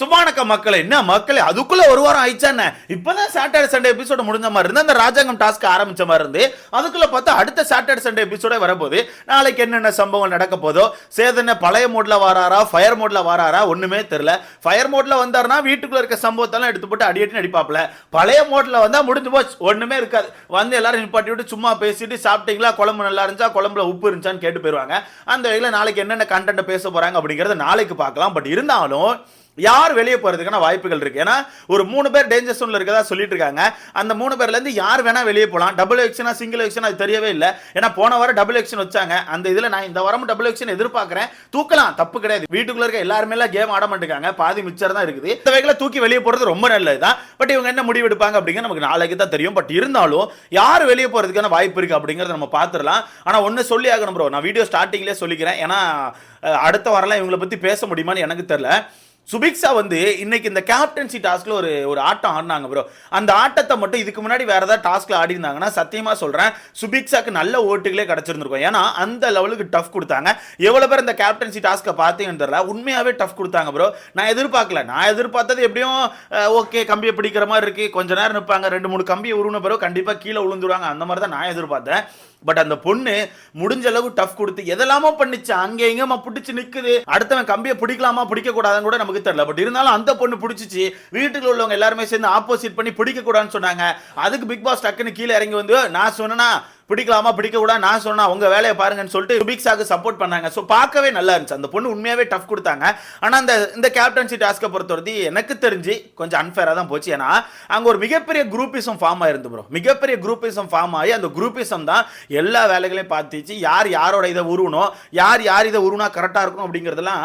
சும்மானக்க மக்களை என்ன மக்களே? அதுக்குள்ள ஒரு வாரம் ஆயிடுச்சா என்ன? இப்பதான் சாட்டர்டே சண்டே எபிசோட முடிஞ்ச மாதிரி இருந்து அந்த ராஜாங்கம் டாஸ்க் ஆரம்பிச்ச மாதிரி இருந்து அதுக்குள்ள பார்த்தா அடுத்த சாட்டர்டே சண்டே எபிசோட வரப்போகுது. நாளைக்கு என்னென்ன சம்பவம் நடக்க போதோ சேதன பழைய மோட்ல வராரா ஃபயர் மோட்ல வராரா ஒண்ணுமே தெரியல. ஃபயர் மோட்ல வந்தாருன்னா வீட்டுக்குள்ள இருக்க சம்பவத்தெல்லாம் எடுத்து போட்டு அடி அடி நடிப்பாப்ல பழைய மோட்ல வந்தா முடிஞ்சு போச்சு ஒண்ணுமே இருக்காது. வந்து எல்லாரும் நிப்பாட்டி விட்டு சும்மா பேசிட்டு சாப்பிட்டீங்களா? குழம்பு நல்லா இருந்துச்சா? குழம்புல உப்பு இருந்துச்சான்னு கேட்டு போயிருவாங்க. அந்த வகையில் நாளைக்கு என்னென்ன கண்டென்ட் பேச போறாங்க அப்படிங்கிறத நாளைக்கு பார்க்கலாம். பட் இருந்தாலும் யார் வெளியே போகிறதுக்கான வாய்ப்புகள் இருக்குது ஏன்னா ஒரு மூணு பேர் டேஞ்சர் சோன்ல இருக்கதா சொல்லிட்டு இருக்காங்க. அந்த மூணு பேர்லேருந்து யார் வேணால் வெளியே போகலாம் டபுள் எக்ஷனா சிங்கிள் எக்ஷன் அது தெரியவே இல்லை. ஏன்னா போன வாரம் டபுள் எக்ஷன் வச்சாங்க. அந்த இதில் நான் இந்த வாரமும் டபுள் எக்ஷன் எதிர்பார்க்குறேன். தூக்கலாம் தப்பு கிடையாது. வீட்டுக்குள்ள இருக்க எல்லாருமே எல்லாம் கேம் ஆட மாட்டேங்காங்க பாதி மிச்சர் தான் இருக்குது. இந்த வகையில் தூக்கி வெளியே போகிறது ரொம்ப நல்லது தான் பட் இவங்க என்ன முடிவு எடுப்பாங்க அப்படிங்கிற நமக்கு நாளைக்கு தான் தெரியும். பட் இருந்தாலும் யார் வெளியே போகிறதுக்கான வாய்ப்பு இருக்குது அப்படிங்கறத நம்ம பார்த்துடலாம் ஆனால் ஒன்று சொல்லி ஆகணும் ப்ரோ நான் வீடியோ ஸ்டார்டிங்லேயே சொல்லிக்கிறேன். ஏன்னா அடுத்த வாரம்லாம் இவங்களை பற்றி பேச முடியுமான்னு எனக்கு தெரில சுபிக்ஸா வந்து இன்னைக்கு இந்த கேப்டன்சி டாஸ்க்ல ஒரு ஒரு ஆட்டம் ஆடினாங்க ப்ரோ அந்த ஆட்டத்தை மட்டும் இதுக்கு முன்னாடி வேற ஏதாவது டாஸ்க்ல ஆடி இருந்தாங்கன்னா சத்தியமா சொல்றேன் சுபிக்ஸாக்கு நல்ல ஓட்டுகளே கிடைச்சிருந்திருக்கும். ஏன்னா அந்த லெவலுக்கு டஃப் கொடுத்தாங்க. எவ்வளவு பேர் இந்த கேப்டன்சி டாஸ்க்கை பார்த்தீங்கன்னு தெரியல. உண்மையாவே டஃப் கொடுத்தாங்க ப்ரோ நான் எதிர்பார்க்கல. நான் எதிர்பார்த்தது எப்படியும் ஓகே கம்பியை பிடிக்கிற மாதிரி இருக்கு. கொஞ்ச நேரம் நிற்பாங்க ரெண்டு மூணு கம்பியை உருவின பிறகு கண்டிப்பா கீழே விழுந்துருவாங்க அந்த மாதிரி தான் நான் எதிர்பார்த்தேன். பட் அந்த பொண்ணு முடிஞ்ச அளவு டஃப் கொடுத்து எதெல்லாமோ பண்ணிச்சு அங்கே எங்கம்மா பிடிச்சு நிக்குது. அடுத்தவன் கம்பியை பிடிக்கலாமா பிடிக்க கூடாதுன்னு கூட நமக்கு தெரியல. பட் இருந்தாலும் அந்த பொண்ணு பிடிச்சிச்சு. வீட்டுக்குள்ள உள்ளவங்க எல்லாருமே சேர்ந்து ஆப்போசிட் பண்ணி பிடிக்க கூடாதுன்னு சொன்னாங்க. அதுக்கு பிக் பாஸ் டக்குன்னு கீழே இறங்கி வந்து நான் சொன்னேன்னா பிடிக்கலாமா பிடிக்க கூட நான் சொன்னா உங்க வேலையை பாருங்கன்னு சொல்லிட்டு சுபிக்ஸாக்கு சப்போர்ட் பண்ணாங்க. ஸோ பார்க்கவே நல்லா இருந்துச்சு. அந்த பொண்ணு உண்மையாவே டஃப் கொடுத்தாங்க. ஆனால் அந்த இந்த கேப்டன்சி டாஸ்க்கை பொறுத்தவரை எனக்கு தெரிஞ்சு கொஞ்சம் அன்ஃபேராக தான் போச்சு. ஏன்னா அங்கே ஒரு மிகப்பெரிய குரூப்பிசம் ஃபார்ம் ஆயிருந்து ப்ரோ மிகப்பெரிய குரூப்பிசம் ஃபார்ம் ஆகி அந்த குரூப்பிசம் தான் எல்லா வேலைகளையும் பார்த்துச்சு. யார் யாரோட இதை உருவணும்? யார் யார் இதை உருவனா கரெக்டாக இருக்கும் அப்படிங்கிறதெல்லாம்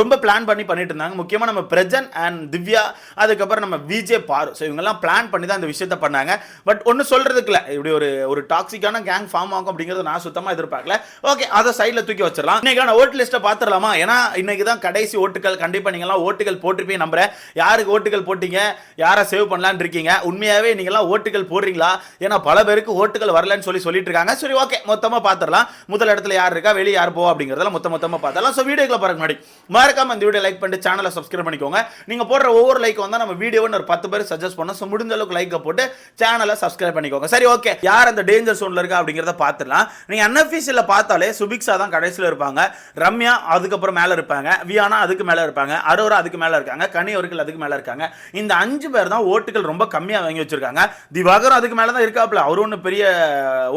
ரொம்ப பிளான் பண்ணி பண்ணிட்டு இருந்தாங்க. முக்கியமாக நம்ம பிரஜன் அண்ட் திவ்யா அதுக்கப்புறம் நம்ம விஜே பாரு. ஸோ இவங்கெல்லாம் பிளான் பண்ணி தான் அந்த விஷயத்த பண்ணாங்க. பட் ஒன்றும் சொல்கிறதுக்குல இல்லை இப்படி ஒரு ஒரு டாக்ஸிக்கான கேங் ஃபார்ம் ஆகும் அப்படிங்கிறத நான் சுத்தமாக எதிர்பார்க்கல. ஓகே அதை சைடில் தூக்கி வச்சிடலாம். இன்னைக்கான ஓட்டு லிஸ்ட்டை பார்த்துடலாமா? ஏன்னா இன்னைக்கு தான் கடைசி ஓட்டுகள். கண்டிப்பாக நீங்களாம் ஓட்டுகள் போட்டிருப்பீங்க நம்புறேன். யாருக்கு ஓட்டுகள் போட்டீங்க? யாரை சேவ் பண்ணலான்னு இருக்கீங்க? உண்மையாகவே நீங்களாம் ஓட்டுகள் போடுறீங்களா? ஏன்னா பல பேருக்கு ஓட்டுகள் வரலன்னு சொல்லி சொல்லிட்டு இருக்காங்க. சரி ஓகே மொத்தமாக பார்த்துடலாம். முதல் இடத்துல யார் இருக்கா? வெளியே யார் போவா அப்படிங்கிறதெல்லாம் மொத்த மொத்தமாக பார்த்தலாம் ஸோ வீடியோக்களை பாருங்க முன்னாடி மறக்காம இந்த வீடியோ லைக் பண்ணிட்டு சேனலை சப்ஸ்கிரைப் பண்ணிக்கோங்க. நீங்கள் போடுற ஒவ்வொரு லைக் வந்தால் நம்ம வீடியோன்னு ஒரு பத்து பேர் சஜஸ்ட் பண்ணோம். ஸோ முடிஞ்ச அளவுக்கு லைக்கை போட்டு சேனலை சப்ஸ்கிரைப் பண்ணிக்கோங்க. சரி ஓகே யார் அந்த டேஞ்சர் சோனில் இருக்கா? அப்படிங்கிறத பார்த்துடலாம். நீங்கள் அன்அஃபீஷியலில் பார்த்தாலே சுபிக்ஸா தான் கடைசியில் இருப்பாங்க. ரம்யா அதுக்கப்புறம் மேலே இருப்பாங்க. வியானா அதுக்கு மேலே இருப்பாங்க. அரோரா அதுக்கு மேலே இருக்காங்க. கனி அவர்கள் அதுக்கு மேலே இருக்காங்க. இந்த அஞ்சு பேர் தான் ஓட்டுகள் ரொம்ப கம்மியாக வாங்கி வச்சிருக்காங்க. திவாகரும் அதுக்கு மேலே தான் இருக்காப்ல அவரும் ஒன்றும் பெரிய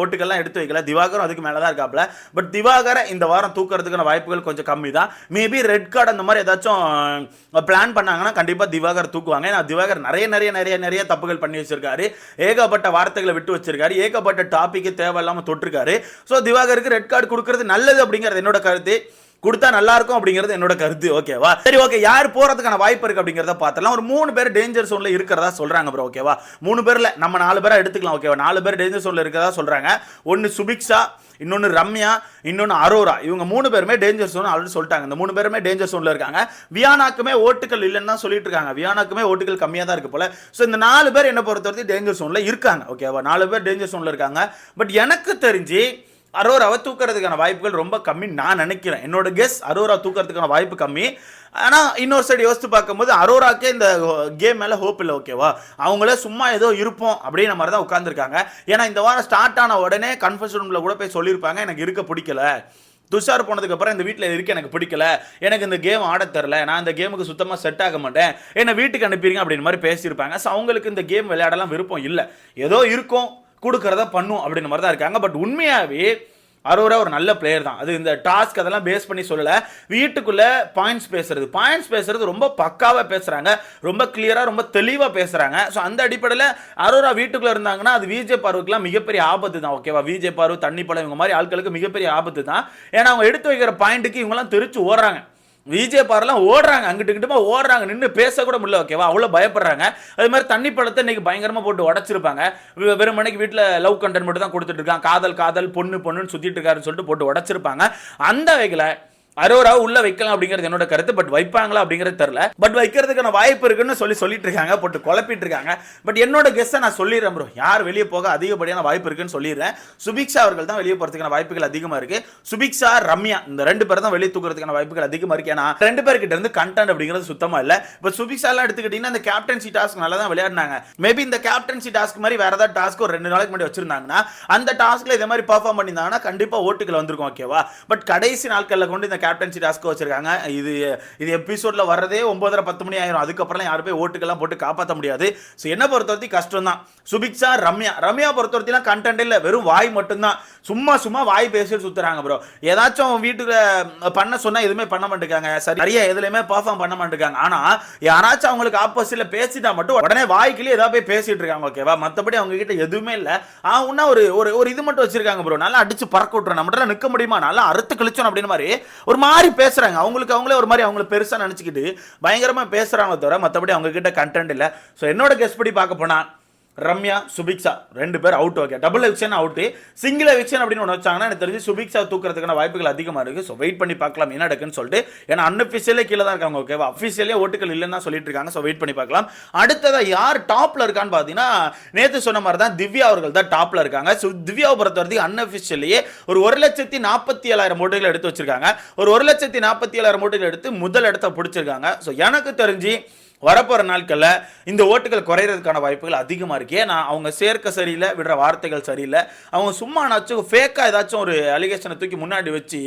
ஓட்டுகள்லாம் எடுத்து வைக்கல. திவாகரும் அதுக்கு மேலே தான் இருக்காப்ல பட் திவாகரை இந்த வாரம் தூக்குறதுக்கான வாய்ப்புகள் கொஞ்சம் கம்மி தான். மேபி ரெட் கார்டு அந்த மாதிரி ஏதாச்சும் பிளான் பண்ணாங்கன்னா கண்டிப்பாக திவாகர் தூக்குவாங்க. ஏன்னா திவாகர் நிறைய நிறைய நிறைய நிறைய தப்புகள் பண்ணி வச்சிருக்காரு. ஏகப்பட்ட வார்த்தைகளை விட்டு வச்சிருக்காரு. ஏகப்பட்ட டாபிக்கை தேவையில்லாமல் தொட்டிருக்காரு. ஸோ திவாகருக்கு ரெட் கார்டு கொடுக்கறது நல்லது அப்படிங்கிறது என்னோட கருத்து. கொடுத்தா நல்லா இருக்கும் அப்படிங்கிறது என்னோட கருத்து. ஓகேவா சரி ஓகே யார் போறதுக்கான வாய்ப்பு இருக்கு அப்படிங்கிறத பார்த்தலாம் ஒரு மூணு பேர் டேஞ்சர் சோன்ல இருக்கிறதா சொல்றாங்க ப்ரோ ஓகேவா மூணு பேர்ல நம்ம நாலு பேரா எடுத்துக்கலாம் ஓகேவா நாலு பேர் டேஞ்சர் சோன்ல இருக்கிறதா சொல்றாங்க. ஒன்னு சுபிக்ஷா இன்னொன்று ரம்யா இன்னொன்று அரோரா. இவங்க மூணு பேருமே டேஞ்சர் சோன் ஆல்ரெடி சொல்லிட்டாங்க. இந்த மூணு பேருமே டேஞ்சர் சோன்ல இருக்காங்க. வியானாக்குமே ஓட்டுகள் இல்லைன்னு தான் சொல்லிட்டு இருக்காங்க. வியானாக்குமே ஓட்டுகள் கம்மியாக தான் இருக்கு போல. ஸோ இந்த நாலு பேர் என்ன பொறுத்தவரைக்கும் டேஞ்சர் சோன்ல இருக்காங்க. ஓகேவா நாலு பேர் டேஞ்சர் சோன்ல இருக்காங்க. பட் எனக்கு தெரிஞ்சு அரோராவை தூக்கிறதுக்கான வாய்ப்புகள் ரொம்ப கம்மி நான் நினைக்கிறேன். என்னோட கெஸ் அரோரா தூக்கிறதுக்கான வாய்ப்பு கம்மி. ஆனால் இன்னொரு சைடு யோசித்து பார்க்கும்போது அரோராக்கே இந்த கேம் மேலே ஹோப் இல்லை ஓகேவா அவங்களே சும்மா ஏதோ இருப்போம் அப்படின்ற மாதிரி தான் உட்காந்துருக்காங்க ஏன்னா இந்த வாரம் ஸ்டார்ட் ஆன உடனே கன்ஃபர்ஸ் ரூமில் கூட போய் சொல்லியிருப்பாங்க எனக்கு இருக்க பிடிக்கல. துஷார் போனதுக்கப்புறம் இந்த வீட்டில் இருக்க எனக்கு பிடிக்கல. எனக்கு இந்த கேம் ஆட தெரில. நான் இந்த கேமுக்கு சுத்தமாக செட் ஆக மாட்டேன். என்னை வீட்டுக்கு அனுப்பிடுங்க அப்படின்னு மாதிரி பேசியிருப்பாங்க. ஸோ அவங்களுக்கு இந்த கேம் விளையாடலாம் விருப்பம் இல்லை. ஏதோ இருக்கும். கொடுக்கறத பண்ணும் அப்படின்ற மாதிரி தான் இருக்காங்க. பட் உண்மையாகவே அரோரா ஒரு நல்ல பிளேயர் தான். அது இந்த டாஸ்க் அதெல்லாம் பேஸ் பண்ணி சொல்லலை. வீட்டுக்குள்ள பாயிண்ட்ஸ் பேசுறது. பாயிண்ட்ஸ் பேசுறது ரொம்ப பக்காவாக பேசுகிறாங்க ரொம்ப கிளியராக ரொம்ப தெளிவாக பேசுகிறாங்க ஸோ அந்த அடிப்படையில் அரோரா வீட்டுக்குள்ளே இருந்தாங்கன்னா அது விஜே பார்வுக்குலாம் மிகப்பெரிய ஆபத்து தான். ஓகேவா விஜே பார்வு தண்ணி பழம் இவங்க மாதிரி ஆட்களுக்கு மிகப்பெரிய ஆபத்து தான். ஏன்னா அவங்க எடுத்து வைக்கிற பாயிண்ட்டுக்கு இவங்கெல்லாம் தெரிச்சு ஓடுறாங்க. விஜே பார்லாம் ஓடுறாங்க அங்கிட்டு இங்கிட்டுமா ஓடுறாங்க நின்று பேசக்கூட முடியல ஓகேவா அவ்வளோ பயப்படுறாங்க. அது மாதிரி தண்ணி படத்தை இன்னைக்கு பயங்கரமாக போட்டு உடச்சிருப்பாங்க. வெறும் மணிக்கு வீட்டில் லவ் கண்டென்ட் மட்டும் தான் கொடுத்துட்டு இருக்கான் காதல் காதல் பொண்ணு பொண்ணுன்னு சுற்றிட்டு இருக்காருன்னு சொல்லிட்டு போட்டு உடச்சிருப்பாங்க. அந்த வகையில் அரோரா உள்ள வைக்கலாம் அப்படிங்கிறது என்னோட கருத்து. பட் வைப்பாங்களா அப்படிங்கிறது தெரியல. பட் வைக்கிறதுக்கான வாய்ப்பு இருக்குன்னு சொல்லி சொல்லிட்டு இருக்காங்க போட்டு குழப்பிட்டு இருக்காங்க. பட் என்னோட கெஸ்ட்டை நான் சொல்லிடுறேன் ப்ரோ யார் வெளியே போக அதிகப்படியான வாய்ப்பு இருக்குன்னு சொல்லிடுறேன். சுபிக்ஷா அவர்கள் தான் வெளியே போகிறதுக்கான வாய்ப்புகள் அதிகமாக இருக்கு. சுபிக்ஷா ரம்யா இந்த ரெண்டு பேர் தான் வெளியே தூக்குறதுக்கான வாய்ப்புகள் அதிகமாக இருக்கு. ஏன்னா ரெண்டு பேர்கிட்ட இருந்து கண்டென்ட் அப்படிங்கிறது சுத்தமாக இல்லை. இப்போ சுபிக்ஷாலாம் எடுத்துக்கிட்டிங்கன்னா எடுத்துக்கிட்டீங்கன்னா இந்த கேப்டன்சி டாஸ்க் நல்லா தான் விளையாடினாங்க. மேபி இந்த கேப்டன்சி டாஸ்க் மாதிரி வேற ஏதாவது டாஸ்க் ஒரு ரெண்டு நாளைக்கு முன்னாடி வச்சிருந்தாங்கன்னா அந்த டாஸ்க்கில் இதே மாதிரி பர்ஃபார்ம் பண்ணியிருந்தாங்கன்னா கண்டிப்பாக ஓட்டுகள் வந்திருக்கும் ஓகேவா பட் கடைசி நாட்களில் கொண்டு இந்த கேப்டன்சி டாஸ்க் வச்சிருக்காங்க. இது இது எபிசோட்ல வர்றதே ஒம்பதரை பத்து மணி ஆயிரும். அதுக்கப்புறம் யாரும் போய் ஓட்டுக்கெல்லாம் போட்டு காப்பாற்ற முடியாது. ஸோ என்ன பொறுத்தவரைக்கும் கஷ்டம் தான் சுபிக்ஷா ரம்யா. ரம்யா பொறுத்தவரைக்கும் கண்டென்ட் இல்லை. வெறும் வாய் மட்டும்தான். சும்மா சும்மா வாய் பேசிட்டு சுத்துறாங்க ப்ரோ ஏதாச்சும் வீட்டுக்கு பண்ண சொன்னால் எதுவுமே பண்ண மாட்டேங்காங்க சரி சரியா எதுலையுமே பர்ஃபார்ம் பண்ண மாட்டேங்காங்க ஆனா யாராச்சும் அவங்களுக்கு ஆப்போசிட்ல பேசிட்டா மட்டும் உடனே வாய்க்குள்ளே ஏதாவது போய் பேசிட்டு இருக்காங்க ஓகேவா மத்தபடி அவங்க கிட்ட எதுவுமே இல்ல. ஆ ஒரு ஒரு ஒரு இது மட்டும் வச்சிருக்காங்க ப்ரோ நல்லா அடிச்சு பறக்க விட்டுறோம் நம்மளால நிக்க முடியுமா? நல்லா அறுத்து கழிச்சோம் அப்படின்னு மாதிரி ஒரு மாதிரி பேசுகிறாங்க அவங்களுக்கு அவங்களே ஒரு மாதிரி அவங்கள பெருசாக நினச்சிக்கிட்டு பயங்கரமாக பேசுகிறாங்களே தவிர மற்றபடி அவங்க கிட்ட கண்டென்ட் இல்லை. ஸோ என்னோட கெஸ்ட் படி பார்க்க போனால் ரம்யா சுபிக்ஷா ரெண்டு பேர் out okay double eviction out single eviction அப்படின்னு ஒன்று வச்சாங்கன்னா எனக்கு தெரிஞ்சு சுபிக்ஷா தூக்குறதுக்கான வாய்ப்புகள் அதிகமாக இருக்குது ஸோ வெயிட் பண்ணி பார்க்கலாம் என்ன நடக்குன்னு சொல்லிட்டு. ஏன்னா அன்அஃபிஷியலே கீழே தான் இருக்காங்க ஓகேவா அஃபிஷியலே ஓட்டுகள் இல்லைன்னு தான் சொல்லிட்டு இருக்காங்க. ஸோ வெயிட் பண்ணி பார்க்கலாம். அடுத்ததாக யார் டாப்பில் இருக்கான்னு பார்த்தீங்கன்னா நேற்று சொன்ன மாதிரி தான் திவ்யா அவர்கள் தான் டாப்பில் இருக்காங்க. ஸோ திவ்யாவை பொறுத்த வரைக்கும் அன்அஃபிஷியலேயே ஒரு ஒரு லட்சத்தி நாற்பத்தி ஏழாயிரம் ஓட்டுகள் எடுத்து வச்சிருக்காங்க. ஒரு ஒரு லட்சத்தி நாற்பத்தி ஏழாயிரம் ஓட்டுகள் எடுத்து முதல் இடத்த பிடிச்சிருக்காங்க. ஸோ எனக்கு தெரிஞ்சு வரப்போகிற நாட்களில் இந்த ஓட்டுகள் குறையிறதுக்கான வாய்ப்புகள் அதிகமாக இருக்கு. ஏன்னா அவங்க சேர்க்க சரியில்லை விடுற வார்த்தைகள் சரியில்லை. அவங்க சும்மானாச்சும் ஃபேக்காக ஏதாச்சும் ஒரு அலிகேஷனை தூக்கி முன்னாடி வச்சு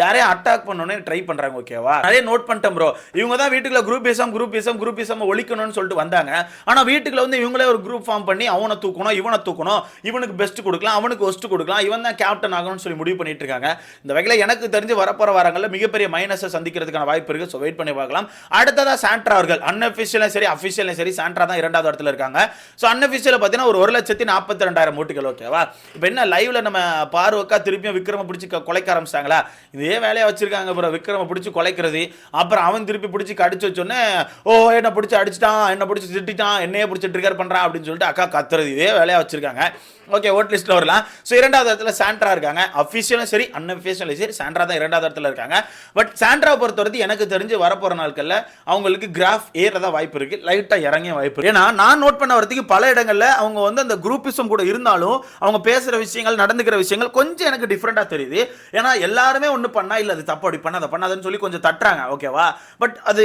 யாரையும் அட்டாக் பண்ணணும்னு ட்ரை பண்ணுறாங்க ஓகேவா நிறைய நோட் பண்ணிட்டேன் ப்ரோ இவங்க தான் வீட்டுக்குள்ள குரூப் பேசாம குரூப் பேசாம குரூப் பேசாம ஒழிக்கணும்னு சொல்லிட்டு வந்தாங்க. ஆனால் வீட்டுக்குள்ள வந்து இவங்களே ஒரு குரூப் ஃபார்ம் பண்ணி அவனை தூக்கணும் இவனை தூக்கணும் இவனுக்கு பெஸ்ட் கொடுக்கலாம் அவனுக்கு ஒஸ்ட் கொடுக்கலாம் இவன் தான் கேப்டன் ஆகணும்னு சொல்லி முடிவு பண்ணிட்டு இருக்காங்க. இந்த வகையில் எனக்கு தெரிஞ்சு வரப்போகிற வாரங்களில் மிகப்பெரிய மைனஸை சந்திக்கிறதுக்கான வாய்ப்பு இருக்குது ஸோ வெயிட் பண்ணி பார்க்கலாம். அடுத்ததாக சாண்ட்ரா அவர்கள் அன்அஃபிஷியலும் சரி அஃபிஷியலும் சரி சாண்ட்ரா தான் இரண்டாவது இடத்துல இருக்காங்க. ஸோ அன்அஃபிஷியலில் பார்த்தீங்கன்னா ஒரு ஒரு லட்சத்தி நாற்பத்தி ரெண்டாயிரம் ஓட்டுகள் ஓகேவா இப்போ என்ன லைவ்ல நம்ம பார்வக்கா திருப்பியும் விக்ரம பிடிச்சி க- குலைக்க ஆரம்பிச்சிட்டாங்களா? இதே வேலையை வச்சிருக்காங்க அப்புறம் விக்ரம பிடிச்சி குலைக்கிறது அப்புறம் அவன் திருப்பி பிடிச்சி கடிச்சு வச்சோன்னே ஓ என்ன பிடிச்சி அடிச்சிட்டான் என்ன பிடிச்சி திட்டிட்டான் என்னையே பிடிச்சி ட்ரிகர் பண்ணுறான் அப்படின்னு சொல்லிட்டு அக்கா கத்துறது. இதே வேலையாக வச்சிருக்காங்க. ஓகே ஓட் லிஸ்ட்டில் வரலாம். ஸோ இரண்டாவது இடத்துல சாண்ட்ரா இருக்காங்க. அஃபிஷியலும் சரி அன்அஃபிஷியலும் சரி சாண்ட்ரா தான் இரண்டாவது இடத்துல இருக்காங்க. பட் சாண்ட்ரா பொறுத்தவரைக்கும் எனக்கு தெரிஞ்சு வரப்போகிற நாட்களில் அவங்களுக்கு கிராஃப் ஏறதா வாய்ப்பு இருக்கு. லைட்டாக இறங்கிய வாய்ப்பு இருக்குது ஏன்னா நான் நோட் பண்ண வரதுக்கு பல இடங்களில் அவங்க வந்து அந்த குரூப்பிசம் கூட இருந்தாலும் அவங்க பேசுகிற விஷயங்கள் நடந்துக்கிற விஷயங்கள் கொஞ்சம் எனக்கு டிஃப்ரெண்ட்டாக தெரியுது. ஏன்னா எல்லாருமே ஒன்று பண்ணா இல்லை அது தப்பு அப்படி பண்ண அதை பண்ணாதுன்னு சொல்லி கொஞ்சம் தட்டுறாங்க ஓகேவா பட் அது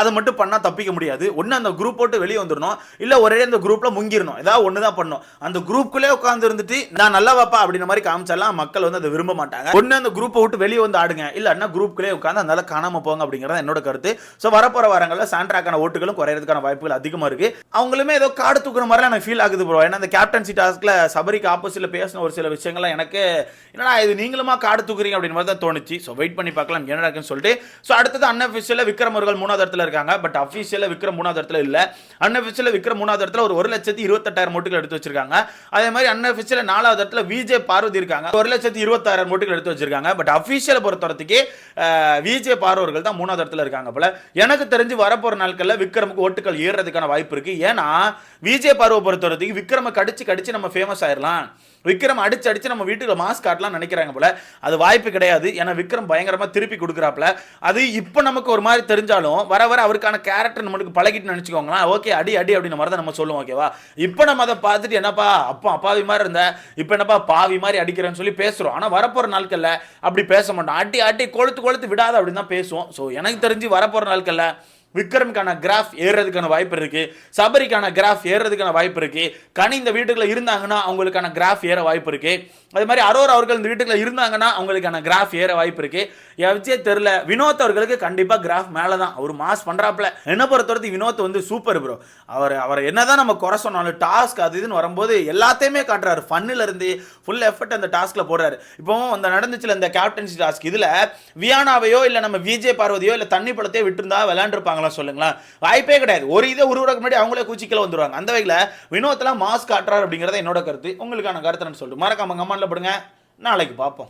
அதை மட்டும் பண்ணால் தப்பிக்க முடியாது. ஒன்று அந்த குரூப் போட்டு வெளியே வந்துடணும் இல்லை ஒரே அந்த குரூப்பில் முங்கிடணும் ஏதாவது ஒன்று தான் பண்ணணும். அந்த குரூப்புக்குள்ளே உட்காந்து இருந்துட்டு நான் நல்லா வாப்பா அப்படின்ற மாதிரி காமிச்சாலாம் மக்கள் வந்து அதை விரும்ப மாட்டாங்க. ஒன்று அந்த குரூப்பை விட்டு வெளியே வந்து ஆடுங்க. இல்லைன்னா குரூப்புக்குள்ளே உட்காந்து அதனால காணாம போங்க அப்படிங்கிறது என்னோட கருத்து. ஸோ வரப்போற வாரங்களில் சாண்ட்ராக்கான ஓட்டுகளும் குறையிறதுக்கான வாய்ப்புகள் அதிகமாக இருக்குது அவங்களுமே ஏதோ காடு தூக்குற மாதிரிலாம் எனக்கு ஃபீல் ஆகுது ப்ரோ ஏன்னா அந்த கேப்டன்சி டாஸ்க்கில் சபரிக்கு ஆப்போசிட்டில் பேசின ஒரு சில விஷயங்கள்லாம் எனக்கு என்னடா இது நீங்களுமா காடு தூக்குறீங்க அப்படின்னு மாதிரி தான் தோணுச்சு. ஸோ வெயிட் பண்ணி பார்க்கலாம் என்ன இருக்குன்னு சொல்லிட்டு. ஸோ அடுத்தது அன்அஃபிஷியலில் விக்ரம் அவர்கள் மூணாவது இடத்துல இருக்காங்க. பட் அஃபிஷியலில் விக்ரம் மூணாவது இடத்துல இல்லை. அன்அஃபிஷியலில் விக்ரம் மூணாவது இடத்துல ஒரு ஒரு லட்சத்தி இருபத்தெட்டாயிரம் ஓட்டுகள் எடுத்து வச்சிருக்காங்க. அதே மாதிரி அன்அஃபிஷியலில் நாலாவது இடத்துல விஜே பார்வதி இருக்காங்க. ஒரு லட்சத்தி இருபத்தாயிரம் ஓட்டுகள் எடுத்து வச்சிருக்காங்க. பட் அஃபிஷியலை பொறுத்தவரத்துக்கு விஜே பார்வர்கள் தான் மூணாவது இடத்துல இருக்காங்க போல. எனக்கு தெரிஞ்சு வரப்போற நாட்களில் விக்ரமுக்கு ஓட்டுகள் ஏறுறதுக்கான வாய்ப்பு இருக்கு. ஏன்னா விஜய் பார்வை பொறுத்த வரைக்கும் விக்ரம கடிச்சு கடிச்சு நம்ம ஃபேமஸ் ஆயிடலாம் விக்ரம் அடிச்சு அடிச்சு நம்ம வீட்டுக்கு மாஸ்க் காட்டலாம் நினைக்கிறாங்க போல. அது வாய்ப்பு கிடையாது. ஏன்னா விக்ரம் பயங்கரமா திருப்பி கொடுக்குறாப்புல. அது இப்போ நமக்கு ஒரு மாதிரி தெரிஞ்சாலும் வர வர அவருக்கான கேரக்டர் நம்மளுக்கு பழகிட்டு நினைச்சுக்கோங்களேன். ஓகே அடி அடி அப்படின்ற மாதிரி தான் நம்ம சொல்லுவோம் ஓகேவா இப்போ நம்ம அதை பார்த்துட்டு என்னப்பா அப்பா அப்பாவி மாதிரி இருந்த. இப்போ என்னப்பா பாவி மாதிரி அடிக்கிறேன்னு சொல்லி பேசுறோம். ஆனால் வரப்போற நாட்கள்ல அப்படி பேச மாட்டோம். அடி அடி கொளுத்து கொளுத்து விடாத அப்படின்னு தான் பேசுவோம். ஸோ எனக்கு தெரிஞ்சு வரப்போற நாட்கள்ல விக்ரம்கான கிராஃப் ஏறுறதுக்கான வாய்ப்பு இருக்கு. சபரிக்கான கிராஃப் ஏறுறதுக்கான வாய்ப்பு இருக்கு. கனி இந்த வீட்டுக்குள்ள இருந்தாங்கன்னா அவங்களுக்கான கிராஃப் ஏற வாய்ப்பு இருக்கு. அது மாதிரி அரோர் அவர்கள் இந்த வீட்டுக்குள்ள இருந்தாங்கன்னா அவங்களுக்கான கிராஃப் ஏற வாய்ப்பு இருக்கு. எவச்சே தெரியல. வினோத் அவர்களுக்கு கண்டிப்பா கிராஃப் மேலே தான் அவர் மாஸ் பண்றாப்ல என்ன பொறுத்தவரைக்கும் வினோத் வந்து சூப்பர் ப்ரோ அவர் அவர் என்னதான் நம்ம குறை சொன்னாலும் டாஸ்க் அது இதுன்னு வரும்போது எல்லாத்தையுமே காட்டுறாரு. ஃபன்னில் இருந்து ஃபுல் எஃபர்ட் அந்த டாஸ்க்ல போடுறாரு. இப்போ அந்த நடந்துச்சுல இந்த கேப்டன்சி டாஸ்க் இதுல வியானாவையோ இல்லை நம்ம விஜய் பார்வதியோ இல்லை தண்ணி பழத்தையோ விட்டுருந்தா விளையாண்டுருப்பாங்களா சொல்லுங்களேன். வாய்ப்பே கிடையாது. ஒரு இதை உருவாக்க முன்னாடி அவங்களே கூச்சிக்கல வந்துருவாங்க. அந்த வகையில் வினோத்லாம் மாஸ்க் காட்டுறாரு அப்படிங்கிறத என்னோட கருத்து. உங்களுக்கான கருத்துன்னு சொல்லிட்டு. மறக்காம கமெண்ட்ல போடுங்க. நாளைக்கு பார்ப்போம்.